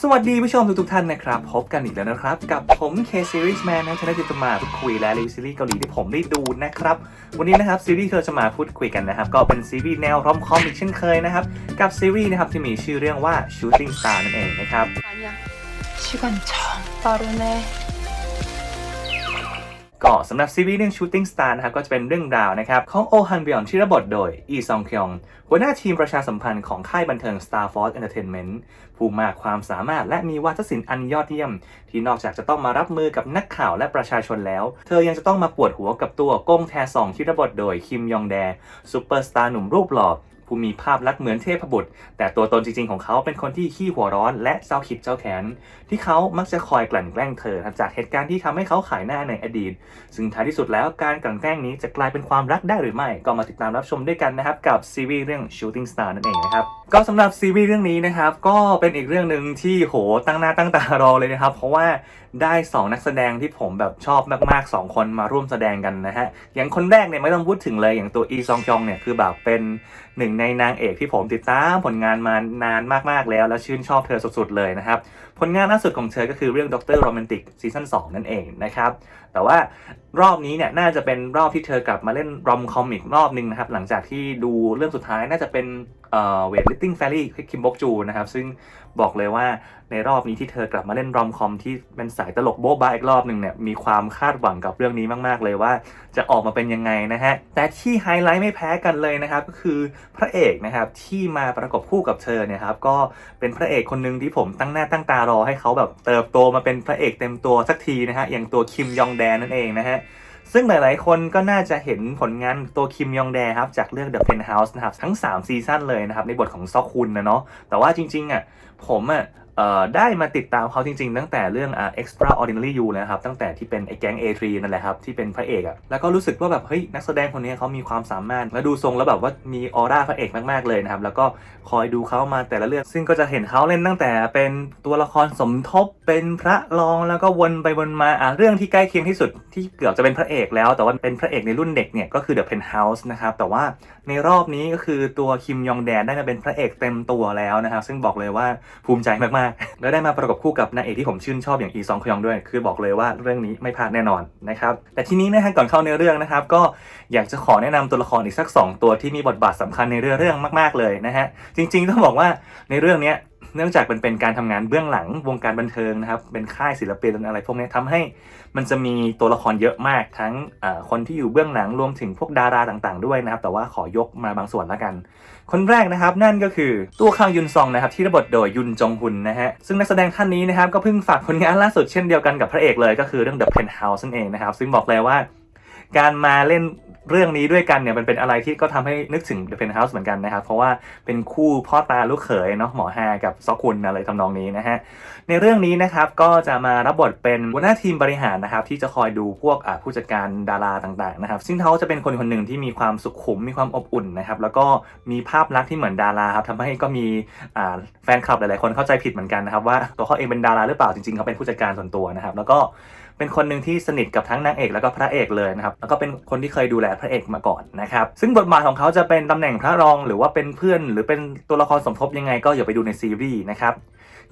สวัสดีผู้ชมทุกๆท่านนะครับ พบกันอีกแล้วนะครับ กับผม K Series Man นะชนะจิตมาพูดคุยและรีวิวซีรีส์เกาหลีที่ผมได้ดูนะครับ วันนี้นะครับซีรีส์ที่เราจะมาพูดคุยกันนะครับ ก็เป็นซีรีส์แนวรอมคอมอีกเช่นเคยนะครับ กับซีรีส์นะครับที่มีชื่อเรื่องว่า Shooting Star นั่นเองนะครับ 아니야. 시간이 참 빠르네. ก็สำหรับซีรีส์เรื่อง Shooting Star นะครับก็จะเป็นเรื่องราวนะครับของโอฮันบยอนที่รับบทโดย อีซองคยองหัวหน้าทีมประชาสัมพันธ์ของค่ายบันเทิง Star Force Entertainment ผู้มากความสามารถและมีวาทศิลป์อันยอดเยี่ยม ที่นอกจากจะต้องมารับมือกับนักข่าวและประชาชนแล้ว เธอยังจะต้องมาปวดหัวกับตัวก้งแทซองที่รับบทโดยคิมยองแดซูเปอร์สตาร์หนุ่มรูปหล่อ ผู้มีภาพลักษณ์เหมือนเทพบุตร แต่ตัวตนจริงๆของเขาเป็นคนที่ขี้หัวร้อนและเจ้าคิดเจ้าแค้นที่เขามักจะคอยกลั่นแกล้งเธอจากเหตุการณ์ที่ทำให้เขาขายหน้าในอดีต ซึ่งท้ายที่สุดแล้วการกลั่นแกล้งนี้จะกลายเป็นความรักได้หรือไม่ ก็มาติดตามรับชมด้วยกันนะครับกับซีรีส์เรื่อง Shooting Star นั่นเองนะครับก็สำหรับซีรีส์เรื่องนี้นะครับก็เป็นอีกเรื่องหนึ่งที่โหตั้งหน้าตั้งตารอเลยนะครับ เพราะว่าได้ 2 นักแสดงที่ผมแบบชอบมากๆ 2 คนมาร่วมแสดงกันนะฮะอย่างคนแรกเนี่ยไม่ต้องพูดถึงเลยอย่างตัวอีซองยองเนี่ยคือแบบเป็น หนึ่งในนางเอกที่ผมติดตามผลงานมานานมากๆแล้ว และชื่นชอบเธอสุดๆเลยนะครับ ผลงานล่าสุดของเธอก็คือเรื่องด็อกเตอร์โรแมนติกซีซั่น2นั่นเองนะครับ แต่ว่ารอบนี้เนี่ยน่าจะเป็นรอบที่เธอกลับมาเล่นรอมคอมอีกรอบหนึ่งนะครับ หลังจากที่ดูเรื่องสุดท้ายน่าจะเป็น เอ่อเวทลิตติ้งแฟรี่คิมบกจูนะครับ ซึ่งบอกเลยว่าในรอบนี้ที่เธอกลับมาเล่นรอมคอมที่เป็นสายตลกโบ๊ะบ้าอีกรอบหนึ่งเนี่ยมีความคาดหวังกับเรื่องนี้มากๆเลยว่า จะออกมาเป็นยังไงนะฮะ แต่ที่ไฮไลท์ไม่แพ้กันเลยนะครับ ก็คือพระเอกนะครับที่มาประกบคู่กับเธอเนี่ยครับก็เป็นพระเอกคนหนึ่งที่ผมตั้งหน้าตั้งตารอให้เขาแบบเติบโตมาเป็นพระเอกเต็มตัวสักทีนะฮะอย่างตัวคิมยองแดนนั่นเองนะฮะ ซึ่งหลายๆ คนก็น่าจะเห็นผลงานตัวคิมยองแดครับจากเรื่อง The Penthouse นะครับทั้ง 3 ซีซั่นเลยนะครับในบทของซอกคุนนะเนาะแต่ว่าจริงๆอะผมอะ ได้มาติดตามเขาจริงๆ ตั้งแต่เรื่อง Extraordinary You นะครับ ตั้งแต่ที่เป็นไอ้แก๊ง A3 นั่นแหละครับ ที่เป็นพระเอกอะแล้วก็รู้สึกว่าแบบ เฮ้ย นักแสดงคนนี้เขามีความสามารถ และดูทรงแล้วแบบว่ามีออร่าพระเอกมากๆเลยนะครับ แล้วก็คอยดูเขามาแต่ละเรื่อง ซึ่งก็จะเห็นเขาเล่นตั้งแต่เป็นตัวละครสมทบเป็นพระรองแล้วก็วนไปวนมาอะเรื่องที่ใกล้เคียงที่สุดที่เกือบจะเป็นพระเอกแล้ว แต่ว่าเป็นพระเอกในรุ่นเด็กเนี่ยก็คือ The Penthouse นะครับแต่ว่าในรอบนี้ก็คือตัวคิมยองแดนได้มาเป็นพระเอกเต็มตัวแล้วนะครับซึ่งบอกเลยว่าภูมิใจมากๆแล้วได้มาประกบคู่กับนางเอกที่ผมชื่นชอบอย่างอีซองคยองด้วย คือบอกเลยว่าเรื่องนี้ไม่พลาดแน่นอนนะครับ แต่ทีนี้นะฮะก่อนเข้าในเรื่องนะครับ ก็อยากจะขอแนะนำตัวละครอีกสัก 2 ตัวที่มีบทบาทสำคัญในเรื่องเรื่องมาก ๆเลยนะฮะ จริงๆต้องบอกว่าในเรื่องนี้เนื่องจากเป็นเป็นการทำงานเบื้องหลังวงการบันเทิงนะครับ เป็นค่ายศิลปินอะไรพวกนี้ทำให้มันจะมีตัวละครเยอะมากทั้งคนที่อยู่เบื้องหลังรวมถึงพวกดาราต่างๆ ด้วยนะครับ แต่ว่าขอยกมาบางส่วนแล้วกัน คนแรกนะครับนั่นก็คือตัวคังยุนซองนะครับที่รับบทโดยยุนจงฮุนนะฮะซึ่งนักแสดงท่านนี้นะครับก็เพิ่งฝากผลงานล่าสุดเช่นเดียวกันกับพระเอกเลยก็คือเรื่อง The Penthouse นั่นเองนะครับซึ่งบอกเลยว่า การมาเล่นเรื่องนี้ด้วยกันเนี่ยมันเป็นอะไรที่ก็ทำให้นึกถึง The Penthouse เหมือนกันนะครับ เพราะว่าเป็นคู่พ่อตาลูกเขยเนาะหมอฮากับซอกคุณอะไรทำนองนี้นะฮะในเรื่องนี้นะครับก็จะมารับบทเป็นหัวหน้าทีมบริหารนะครับที่จะคอยดูพวกผู้จัดการดาราต่างๆนะครับซึ่งเขาจะเป็นคนคนหนึ่งที่มีความสุขุมมีความอบอุ่นนะครับแล้วก็มีภาพลักษณ์ที่เหมือนดาราครับทำให้ก็มีแฟนคลับหลายๆคนเข้าใจผิดเหมือนกันนะครับว่าตัวเขาเองเป็นดาราหรือเปล่าจริงๆเขาเป็นผู้จัดการส่วนตัวนะครับแล้วก็ เป็นคนหนึ่งที่สนิทกับทั้งนางเอกแล้วก็พระเอกเลยนะครับแล้วก็เป็นคนที่เคยดูแลพระเอกมาก่อนนะครับซึ่งบทบาทของเขาจะเป็นตำแหน่งพระรองหรือว่าเป็นเพื่อน หรือเป็นตัวละครสมทบยังไงก็อย่าไปดูในซีรีส์นะครับ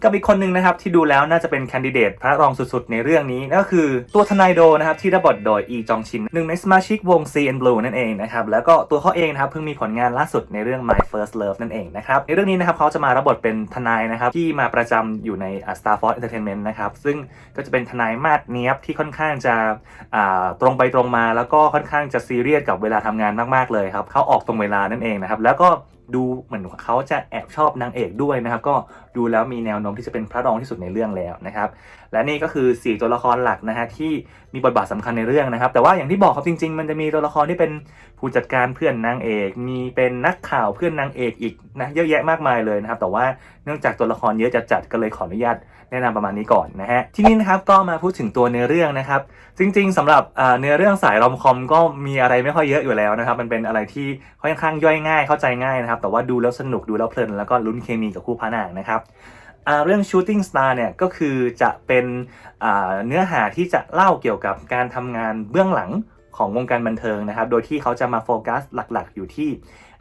กับอีกคนหนึ่งนะครับที่ดูแล้วน่าจะเป็นแคนดิเดตพระรองสุดๆ ในเรื่องนี้นั่นก็คือตัวทนายโดนะครับที่รับบทโดยอีจองชินหนึ่งในสมาชิกวง C and Blue นั่นเองนะครับแล้วก็ตัวเขาเองนะครับเพิ่งมีผลงานล่าสุดในเรื่อง My First Love นั่นเองนะครับในเรื่องนี้นะครับเขาจะมารับบทเป็นทนายนะครับที่มาประจำอยู่ใน Star Force Entertainment นะครับซึ่งก็จะเป็นทนายมาดเนียบที่ค่อนข้างจะตรงไปตรงมา แล้วก็ค่อนข้างจะซีเรียสกับเวลาทำงานมากๆเลยครับเขาออกตรงเวลานั่นเองนะครับแล้วก็ ดูเหมือนเขาจะแอบชอบนางเอกด้วยนะครับ ก็ดูแล้วมีแนวโน้มที่จะเป็นพระรองที่สุดในเรื่องแล้วนะครับ และนี่ก็คือ 4 ตัวละครหลักนะฮะที่มีบทบาทสำคัญในเรื่องนะครับ แต่ว่าอย่างที่บอกครับจริง ๆ มันจะมีตัวละครที่เป็นผู้จัดการเพื่อนนางเอก มีเป็นนักข่าวเพื่อนนางเอกอีกนะเยอะแยะมากมายเลยนะครับ แต่ว่าเนื่องจากตัวละครเยอะจัดๆก็เลยขออนุญาตแนะนำประมาณนี้ก่อนนะฮะทีนี้นะครับก็มาพูดถึงตัวเนื้อเรื่องนะครับ จริง ๆสำหรับเนื้อเรื่องสายรอมคอมก็มีอะไรไม่ค่อยเยอะอยู่แล้วนะครับ มันเป็นอะไรที่ค่อนข้างย่อยง่ายเข้าใจง่ายนะครับแต่ว่าดูแล้วสนุกดูแล้วเพลิน แล้วก็ลุ้นเคมีกับคู่พระนางนะครับเรื่อง Shooting Star เนี่ยก็คือจะเป็นเนื้อหาที่จะเล่าเกี่ยวกับการทำงานเบื้องหลังของวงการบันเทิงนะครับ โดยที่เขาจะมาโฟกัสหลักๆ อยู่ที่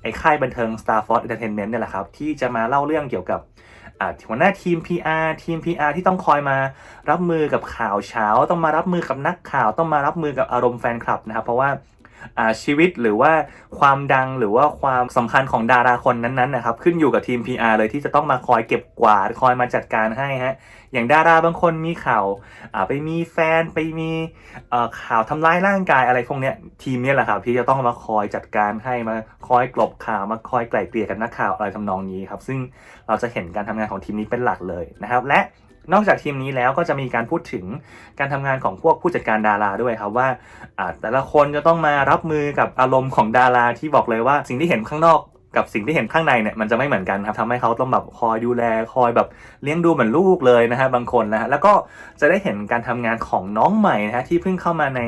ไอ้ค่ายบันเทิง Star Force Entertainment เนี่ยแหละครับ ที่จะมาเล่าเรื่องเกี่ยวกับหัวหน้าทีม PR ทีม PR ที่ต้องคอยมารับมือกับข่าวเช้า ต้องมารับมือกับนักข่าว ต้องมารับมือกับอารมณ์แฟนคลับนะครับ เพราะว่า ชีวิตหรือว่าความดังหรือว่าความสำคัญของดาราคนนั้นๆนะครับขึ้นอยู่กับทีม PR เลยที่จะต้องมาคอยเก็บกวาดคอยมาจัดการให้ฮะอย่างดาราบางคนมีข่าวไปมีแฟนไปมีข่าวทำร้ายร่างกายอะไรพวกเนี้ยทีมนี้แหละครับที่จะต้องมาคอยจัดการให้มาคอยกลบข่าวมาคอยไกล่เกลี่ยกับนักข่าวอะไรทำนองนี้ครับซึ่งเราจะเห็นการทำงานของทีมนี้เป็นหลักเลยนะครับและ นอกจากทีมนี้แล้วก็จะมีการพูดถึงการทำงานของพวกผู้จัดการดาราด้วยครับว่าแต่ละคนจะต้องมารับมือกับอารมณ์ของดาราที่บอกเลยว่าสิ่งที่เห็นข้างนอกกับสิ่งที่เห็นข้างในเนี่ยมันจะไม่เหมือนกันครับทำให้เขาต้องแบบคอยดูแลคอยแบบเลี้ยงดูเหมือนลูกเลยนะฮะบางคนนะฮะแล้วก็จะได้เห็นการทำงานของน้องใหม่นะฮะที่เพิ่งเข้ามาใน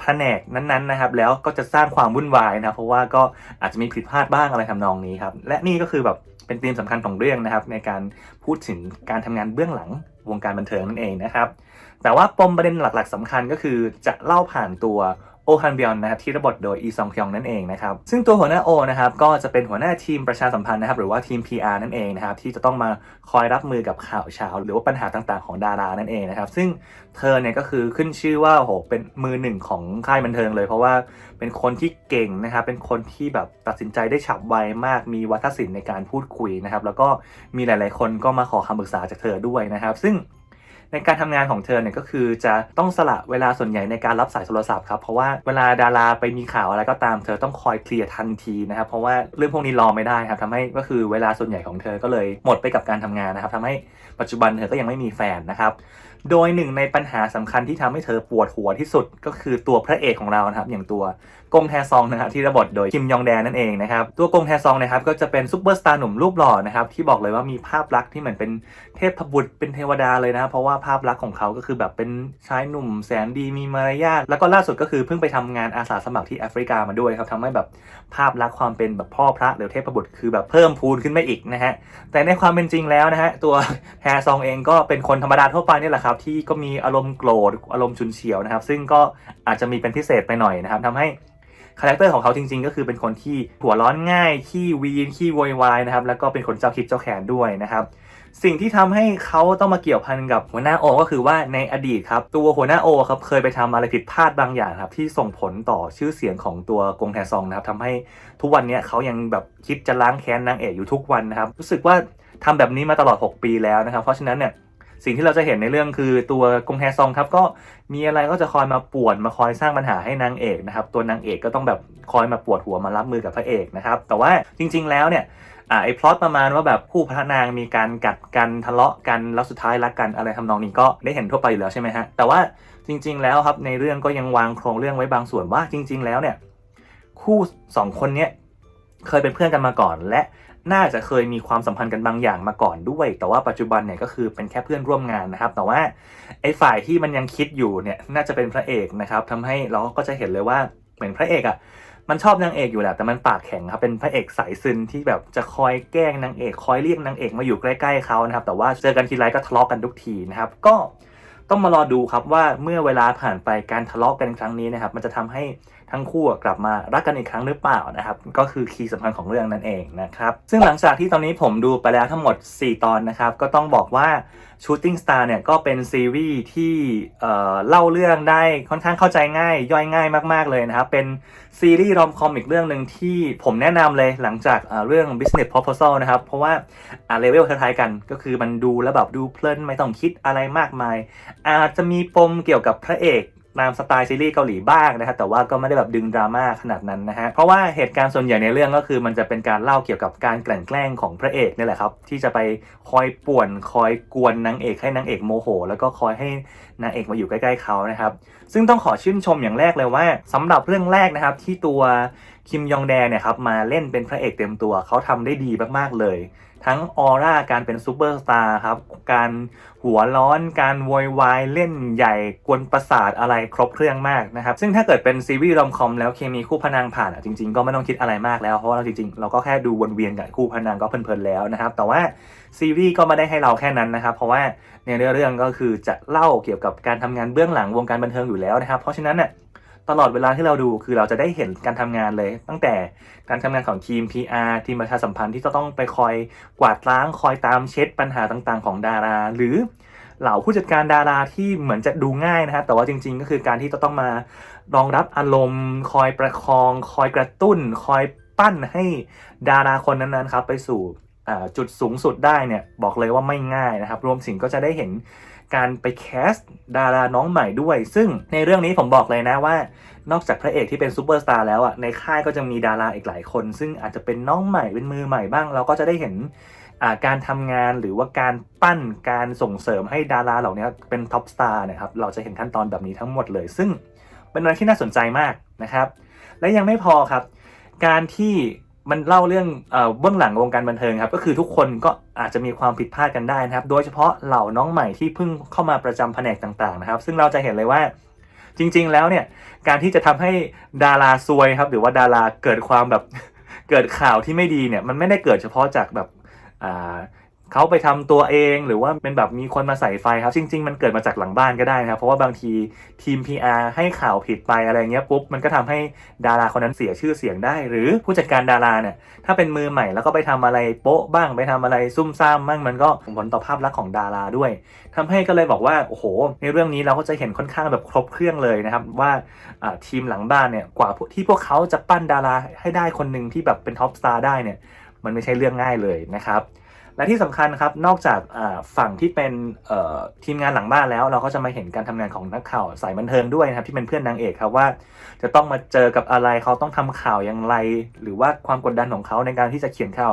แผนกนั้นๆนะครับ แล้วก็จะสร้างความวุ่นวายนะเพราะว่าก็อาจจะมีผิดพลาดบ้างอะไรทำนองนี้ครับและนี่ก็คือแบบ เป็นธีมสำคัญของเรื่องนะครับ ในการพูดถึงการทำงานเบื้องหลังวงการบันเทิงนั่นเองนะครับ แต่ว่าปมประเด็นหลักๆสำคัญก็คือจะเล่าผ่านตัว ฮันเบียนนะครับที่ระบทโดยอีซองคยองนั่นเองนะครับซึ่งตัวหัวหน้าโอนะครับก็จะเป็นหัวหน้าทีมประชาสัมพันธ์นะครับหรือว่าทีม PR นั่นเองนะครับที่จะต้องมาคอยรับมือกับข่าวเช้าหรือว่าปัญหาต่างๆ ของดารานั่นเองนะครับซึ่งเธอเนี่ยก็คือขึ้นชื่อว่าโอ้โหเป็นมือหนึ่งของค่ายบันเทิงเลย เพราะว่าเป็นคนที่เก่งนะครับเป็นคนที่แบบตัดสินใจได้ฉับไวมากมีวัฒนศิลป์ในการพูดคุยนะครับแล้วก็มีหลาย ๆ คนก็มาขอคำปรึกษาจากเธอด้วยนะครับ ซึ่ง ในการทำงานของเธอเนี่ยก็คือจะต้องสละเวลาส่วนใหญ่ในการรับสายโทรศัพท์ครับเพราะว่าเวลาดาราไปมีข่าวอะไรก็ตามเธอต้องคอยเคลียร์ทันทีนะครับเพราะว่าเรื่องพวกนี้รอไม่ได้ครับทำให้ก็คือเวลาส่วนใหญ่ของเธอก็เลยหมดไปกับการทำงานนะครับทำให้ปัจจุบันเธอก็ยังไม่มีแฟนนะครับโดยหนึ่งในปัญหาสำคัญที่ทำให้เธอปวดหัวที่สุดก็คือตัวพระเอกของเรานะครับอย่างตัวกงแทซองนะครับที่ระบทโดยคิมยองแดนั่นเองนะครับตัวกงแทซองนะครับก็จะเป็นซุปเปอร์สตาร์หนุ่มรูปหล่อนะครับที่บอกเลยว่ามีภาพลักษณ์ที่เหมือนเป็นเทพบุตรเป็นเทวดาเลยนะเพราะว่าภาพลักษณ์ของเขาก็คือแบบเป็นชายหนุ่มแสนดีมีมารยาทแล้วก็ล่าสุดก็คือเพิ่งไปทำงานอาสาสมัครที่แอฟริกามาด้วยครับทำให้แบบภาพลักษณ์ความเป็นแบบพ่อพระหรือเทพบุตรคือแบบเพิ่มพูนขึ้นไปอีกนะฮะแต่ในความเป็นจริงแล้วนะฮะตัวแฮซองเองก็เป็นคนธรรมดาทั่วไปนี่แหละครับที่ก็มีอารมณ์โกรธอารมณ์ฉุนเฉียวนะครับ ซึ่งก็อาจจะมีเป็นพิเศษไปหน่อยนะครับทำให้คาแรคเตอร์ของเขาจริงๆ ก็คือเป็นคนที่หัวร้อนง่าย ขี้วีน ขี้โวยวายนะครับ แล้วก็เป็นคนเจ้าคิดเจ้าแขนด้วยนะครับ สิ่งที่ทำให้เขาต้องมาเกี่ยวพันกับหัวหน้าโอก็คือว่าในอดีตครับตัวหัวหน้าโอครับเคยไปทำอะไรผิดพลาดบางอย่างครับที่ส่งผลต่อชื่อเสียงของตัวกงแทซองนะครับทำให้ทุกวันนี้เขายังแบบคิดจะล้างแค้นนางเอกอยู่ทุกวันนะครับรู้สึกว่าทำแบบนี้มาตลอด 6 ปีแล้วนะครับ เพราะฉะนั้นเนี่ยสิ่งที่เราจะเห็นในเรื่องคือตัวกงแทซองครับก็มีอะไรก็จะคอยมาป่วนมาคอยสร้างปัญหาให้นางเอกนะครับตัวนางเอกก็ต้องแบบคอยมาปวดหัวมารับมือกับพระเอกนะครับแต่ว่าจริง ๆ แล้วเนี่ย อ่าไอ้พล็อตประมาณว่าแบบคู่พระนางมีการกัดกันทะเลาะกันแล้วสุดท้ายรักกันอะไรทำนองนี้ก็ได้เห็นทั่วไปอยู่แล้วใช่ไหมฮะแต่ว่าจริง ๆ แล้วครับในเรื่องก็ยังวางโครงเรื่องไว้บางส่วนว่าจริง ๆ แล้วเนี่ยคู่สองคนเนี้ยเคยเป็นเพื่อนกันมาก่อน และน่าจะเคยมีความสัมพันธ์กันบางอย่างมาก่อนด้วย แต่ว่าปัจจุบันเนี่ยก็คือเป็นแค่เพื่อนร่วมงานนะครับ แต่ว่าไอ้ฝ่ายที่มันยังคิดอยู่เนี่ยน่าจะเป็นพระเอกนะครับทำให้เราก็จะเห็นเลยว่าเหมือนพระเอกอะ่ะ มันชอบนางเอกอยู่แหละแต่มันปากแข็งครับเป็นพระเอกสายซึนที่แบบจะคอยแกล้งนางเอกคอยเรียกนางเอกมาอยู่ใกล้ๆเขานะครับแต่ว่าเจอกันทีไรก็ทะเลาะกันทุกทีนะครับก็ต้องมารอดูครับว่าเมื่อเวลาผ่านไปการทะเลาะกันครั้งนี้นะครับมันจะทำให้ ทั้งคู่กลับมารักกันอีกครั้งหรือเปล่านะครับ ก็คือคีย์สำคัญของเรื่องนั่นเองนะครับ ซึ่งหลังจากที่ตอนนี้ผมดูไปแล้วทั้งหมด 4 ตอนนะครับ ก็ต้องบอกว่า Shooting Star เนี่ยก็เป็นซีรีส์ที่เเล่าเรื่องได้ค่อนข้างเข้าใจง่าย ย่อยง่ายมาก ๆ เลยนะครับ เป็นซีรีส์รอมคอมอีกเรื่องหนึ่งที่ผมแนะนำเลยหลังจากเเรื่อง Business Proposal นะครับ เพราะว่าอ่าเลเวลคล้ายๆกันก็คือมันดูแล้วแบบดูเพลินไม่ต้องคิดอะไรมากมาย อาจจะมีปมเกี่ยวกับพระเอก ตามสไตล์ซีรีส์เกาหลีบ้างนะครับแต่ว่าก็ไม่ได้แบบดึงดราม่าขนาดนั้นนะฮะเพราะว่าเหตุการณ์ส่วนใหญ่ในเรื่องก็คือ มันจะเป็นการเล่าเกี่ยวกับการกลั่นแกล้งของพระเอกนี่แหละครับที่จะไปคอยป่วนคอยกวนนางเอกให้นางเอกโมโห แล้วก็คอยให้นางเอกมาอยู่ใกล้ๆเขานะครับซึ่งต้องขอชื่นชมอย่างแรกเลยว่าสำหรับเรื่องแรกนะครับที่ตัว คิมยองแดเนี่ยครับมาเล่นเป็นพระเอกเต็มตัวเขาทำได้ดีมากๆเลย ทั้งออร่าการเป็นซูเปอร์สตาร์ครับ การหัวร้อนการโวยวายเล่นใหญ่กวนประสาทอะไรครบเครื่องมากนะครับ ซึ่งถ้าเกิดเป็นซีรีส์รอมคอมแล้วเคมีคู่พระนางผ่านอะจริงๆก็ไม่ต้องคิดอะไรมากแล้ว เพราะว่าเราจริงๆ เราก็แค่ดูวนเวียนกับคู่พระนางก็เพลินๆแล้วนะครับ แต่ว่าซีรีส์ก็ไม่ได้ให้เราแค่นั้นนะครับ เพราะว่าในเรื่องก็คือจะเล่าเกี่ยวกับการทำงานเบื้องหลังวงการบันเทิงอยู่แล้วนะครับ เพราะฉะนั้นเนี่ย ตลอดเวลาที่เราดูคือเราจะได้เห็นการทำงานเลย ตั้งแต่การทำงานของทีม PR ทีมประชาสัมพันธ์ที่จะต้องไปคอยกวาดล้างคอยตามเช็ดปัญหาต่างๆ ของดารา หรือเหล่าผู้จัดการดาราที่เหมือนจะดูง่ายนะฮะแต่ว่าจริง ๆ ก็คือการที่จะต้องมารองรับอารมณ์ คอยประคอง คอยกระตุ้น คอยปั้นให้ดาราคนนั้นๆครับไปสู่จุดสูงสุดได้เนี่ยบอกเลยว่าไม่ง่ายนะครับ รวมถึงก็จะได้เห็น การไปแคสต์ดาราน้องใหม่ด้วย ซึ่งในเรื่องนี้ผมบอกเลยนะว่า นอกจากพระเอกที่เป็นซูเปอร์สตาร์แล้วอะในค่ายก็จะมีดาราอีกหลายคน ซึ่งอาจจะเป็นน้องใหม่เป็นมือใหม่บ้าง เราก็จะได้เห็นการทำงานหรือว่าการปั้นการส่งเสริมให้ดาราเหล่านี้เป็นท็อปสตาร์นะครับเราจะเห็นขั้นตอนแบบนี้ทั้งหมดเลย ซึ่งเป็นอะไรที่น่าสนใจมากนะครับ และยังไม่พอครับ การที่ มันเล่าเรื่องเบื้องหลังวงการบันเทิงครับก็คือทุกคนก็อาจจะมีความผิดพลาดกันได้นะครับ โดยเฉพาะเหล่าน้องใหม่ที่เพิ่งเข้ามาประจำแผนกต่างๆนะครับ ซึ่งเราจะเห็นเลยว่าจริง ๆ แล้วเนี่ยการที่จะทำให้ดาราซวยครับ หรือว่าดาราเกิดความแบบเกิดข่าวที่ไม่ดีเนี่ยมันไม่ได้เกิดเฉพาะจากแบบอ่า เขาไปทำตัวเองหรือว่าเป็นแบบมีคนมาใส่ไฟครับ จริง ๆ มันเกิดมาจากหลังบ้านก็ได้นะครับ เพราะว่าบางทีทีม PR ให้ข่าวผิดไปอะไรเงี้ยปุ๊บมันก็ทำให้ดาราคนนั้นเสียชื่อเสียงได้ หรือผู้จัดการดาราเนี่ยถ้าเป็นมือใหม่แล้วก็ไปทำอะไรโป๊ะบ้างไปทำอะไรซุ่มซ่ามบ้างมันก็ส่งผลต่อภาพลักษณ์ของดาราด้วยทำให้ก็เลยบอกว่าโอ้โห ในเรื่องนี้เราก็จะเห็นค่อนข้างแบบครบเครื่องเลยนะครับว่าอ่าทีมหลังบ้านเนี่ยกว่าที่พวกเขาจะปั้นดาราให้ได้คนหนึ่งที่แบบเป็นท็อปสตาร์ได้เนี่ยมันไม่ใช่เรื่องง่ายเลยนะครับ และที่สำคัญครับนอกจากฝั่งที่เป็นทีมงานหลังบ้านแล้ว เราก็จะมาเห็นการทำงานของนักข่าวสายบันเทิงด้วยนะครับที่เป็นเพื่อนนางเอกครับว่า จะต้องมาเจอกับอะไรเขาต้องทำข่าวอย่างไร หรือว่าความกดดันของเขาในการที่จะเขียนข่าว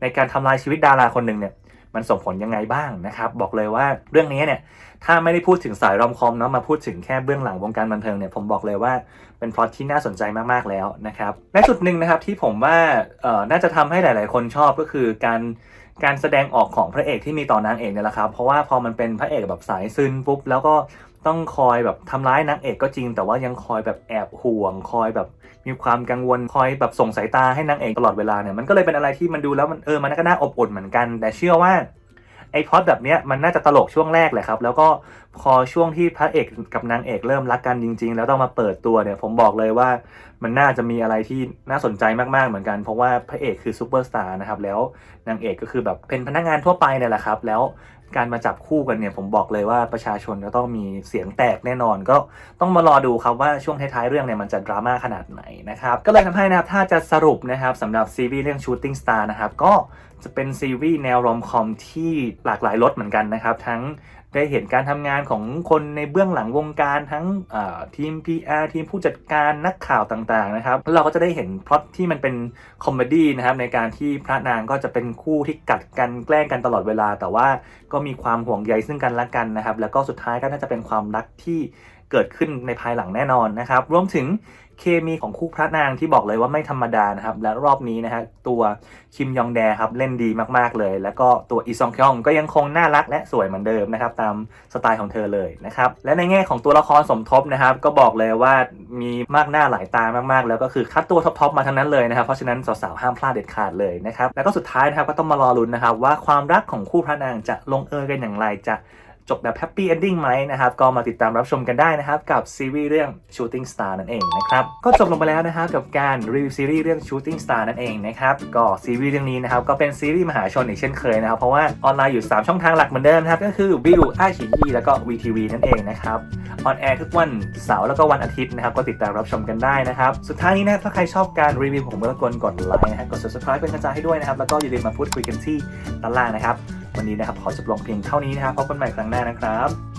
ในการทำลายชีวิตดาราคนหนึ่งเนี่ยมันส่งผลยังไงบ้างนะครับ บอกเลยว่าเรื่องนี้เนี่ยถ้าไม่ได้พูดถึงสายรอมคอมเนาะมาพูดถึงแค่เบื้องหลังวงการบันเทิงเนี่ยผมบอกเลยว่าเป็นพล็อตที่น่าสนใจมากๆแล้วนะครับและจุดหนึ่งนะครับที่ผมว่าน่าจะทำให้หลาย ๆ คนชอบก็คือการ การแสดงออกของพระเอกที่มีต่อนางเอกเนี่ยแหละครับ เพราะว่าพอมันเป็นพระเอกแบบสายซึนปุ๊บแล้วก็ต้องคอยแบบทำร้ายนางเอกก็จริง แต่ว่ายังคอยแบบแอบห่วง คอยแบบมีความกังวลคอยแบบส่งสายตาให้นางเอกตลอดเวลาเนี่ยมันก็เลยเป็นอะไรที่มันดูแล้วมันเออมันก็น่าอบอุ่นเหมือนกัน แต่เชื่อว่า ไอ้พอดแบบเนี้ยมันน่าจะตลกช่วงแรกแหละครับ แล้วก็พอช่วงที่พระเอกกับนางเอกเริ่มรักกันจริง ๆ แล้วต้องมาเปิดตัวเนี่ย ผมบอกเลยว่ามันน่าจะมีอะไรที่น่าสนใจมากๆเหมือนกัน เพราะว่าพระเอกคือซูเปอร์สตาร์นะครับแล้วนางเอกก็คือแบบเป็นพนักงานทั่วไปเนี่ยแหละครับ แล้ว การมาจับคู่กันเนี่ยผมบอกเลยว่าประชาชนจะต้องมีเสียงแตกแน่นอน ก็ต้องมารอดูครับว่าช่วงท้ายๆเรื่องเนี่ยมันจะดราม่าขนาดไหนนะครับก็เลยทำให้นะครับถ้าจะสรุปนะครับสำหรับซีรีส์เรื่อง Shooting Star นะครับก็จะเป็นซีรีส์แนวรอมคอมที่หลากหลายรสเหมือนกันนะครับ ทั้ง ได้เห็นการทำงานของคนในเบื้องหลังวงการทั้งทีม PR ทีมผู้จัดการนักข่าวต่างๆนะครับเราก็จะได้เห็นพล็อตที่มันเป็นคอมเมดี้นะครับในการที่พระนางก็จะเป็นคู่ที่กัดกันแกล้งกันตลอดเวลา แต่ว่าก็มีความห่วงใยซึ่งกันและกันนะครับ แล้วก็สุดท้ายก็น่าจะเป็นความรักที่ เกิดขึ้นในภายหลังแน่นอนนะครับ รวมถึงเคมีของคู่พระนางที่บอกเลยว่าไม่ธรรมดานะครับ และรอบนี้นะฮะตัวคิมยองแดครับเล่นดีมากๆเลย แล้วก็ตัวอีซองคยองก็ยังคงน่ารักและสวยเหมือนเดิมนะครับ ตามสไตล์ของเธอเลยนะครับ และในแง่ของตัวละครสมทบนะครับ ก็บอกเลยว่ามีมากหน้าหลายตามากๆ แล้วก็คือคัดตัวท็อปๆมาทั้งนั้นเลยนะครับ เพราะฉะนั้นสาวๆห้ามพลาดเด็ดขาดเลยนะครับ แล้วก็สุดท้ายนะครับก็ต้องมารอลุ้นนะครับว่าความรักของคู่พระนางจะลงเอยกันอย่างไรจะ จบแบบแฮปปี้เอนดิ้งไหมนะครับ ก็มาติดตามรับชมกันได้นะครับ กับซีรีส์เรื่อง Shooting Star นั่นเองนะครับ ก็จบลงไปแล้วนะครับกับการรีวิวซีรีส์เรื่อง Shooting Star นั่นเองนะครับ ก็ซีรีส์เรื่องนี้นะครับก็เป็นซีรีส์มหาชนอีกเช่นเคยนะครับ เพราะว่าออนไลน์อยู่ 3 ช่องทางหลักเหมือนเดิมนะครับ ก็คือวิวไอชีอีแล้วก็ VTV นั่นเองนะครับออนแอร์ทุกวันเสาร์แล้วก็วันอาทิตย์นะครับก็ติดตามรับชมกันได้นะครับสุดท้ายนี้นะถ้าใครชอบการรีวิวผมก็รบกวนกดไลค์นะครับกด subscribe เป็นกำลังใจให้ด้วยนะครับแล้วก็อย่าลืมมาพูดคุยกันที่ด้านล่างนะครับ วันนี้นะครับขอจบลงเพียงเท่านี้นะครับพบกันใหม่ครั้งหน้านะครับ